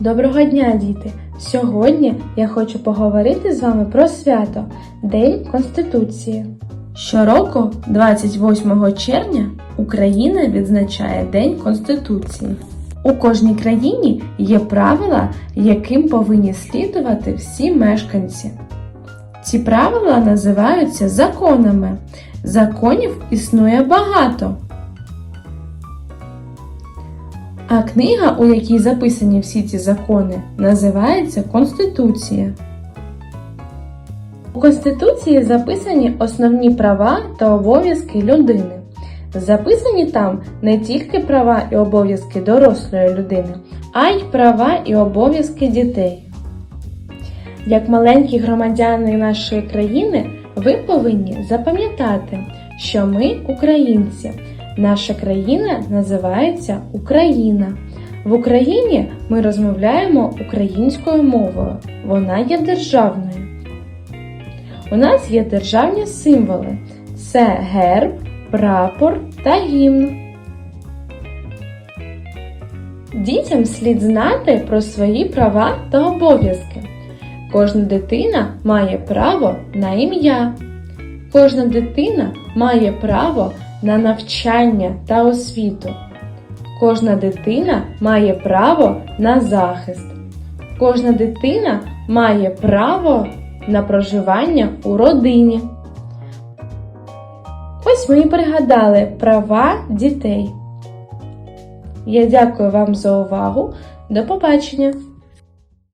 Доброго дня, діти! Сьогодні я хочу поговорити з вами про свято День Конституції. Щороку, 28 червня, Україна відзначає День Конституції. У кожній країні є правила, яким повинні слідувати всі мешканці. Ці правила називаються законами. Законів існує багато. А книга, у якій записані всі ці закони, називається Конституція. У Конституції записані основні права та обов'язки людини. Записані там не тільки права і обов'язки дорослої людини, а й права і обов'язки дітей. Як маленькі громадяни нашої країни, ви повинні запам'ятати, що ми українці. Наша країна називається Україна. В Україні ми розмовляємо українською мовою. Вона є державною. У нас є державні символи: це герб, прапор та гімн. Дітям слід знати про свої права та обов'язки. Кожна дитина має право на ім'я. Кожна дитина має право на навчання та освіту. Кожна дитина має право на захист. Кожна дитина має право на проживання у родині. Ось ми і пригадали права дітей. Я дякую вам за увагу. До побачення!